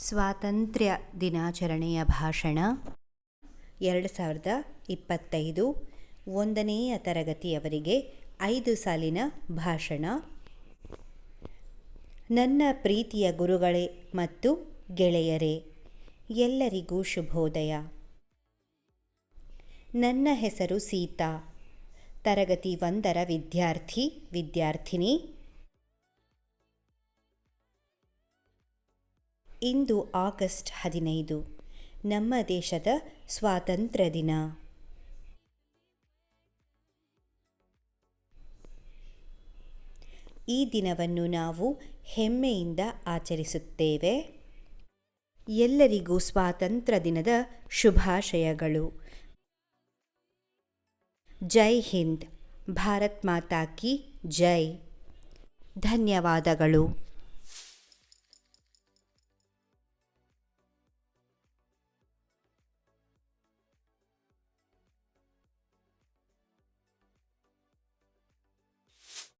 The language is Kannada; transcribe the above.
ಸ್ವಾತಂತ್ರ್ಯ ದಿನಾಚರಣೆಯ ಭಾಷಣ. ಎರಡು ಸಾವಿರದ ಇಪ್ಪತ್ತೈದು ಒಂದನೆಯ ತರಗತಿಯವರಿಗೆ ಐದು ಸಾಲಿನ ಭಾಷಣ. ನನ್ನ ಪ್ರೀತಿಯ ಗುರುಗಳೇ ಮತ್ತು ಗೆಳೆಯರೇ, ಎಲ್ಲರಿಗೂ ಶುಭೋದಯ. ನನ್ನ ಹೆಸರು ಸೀತಾ. ತರಗತಿ ಒಂದರ ವಿದ್ಯಾರ್ಥಿ, ವಿದ್ಯಾರ್ಥಿನಿ ಇಂದು ಆಗಸ್ಟ್ ಹದಿನೈದು. ನಮ್ಮ ದೇಶದ ಸ್ವಾತಂತ್ರ್ಯ ದಿನ. ಈ ದಿನವನ್ನು ನಾವು ಹೆಮ್ಮೆಯಿಂದ ಆಚರಿಸುತ್ತೇವೆ. ಎಲ್ಲರಿಗೂ ಸ್ವಾತಂತ್ರ್ಯ ದಿನದ ಶುಭಾಶಯಗಳು. ಜೈ ಹಿಂದ್. ಭಾರತ್ ಮಾತಾ ಕಿ ಜೈ. ಧನ್ಯವಾದಗಳು.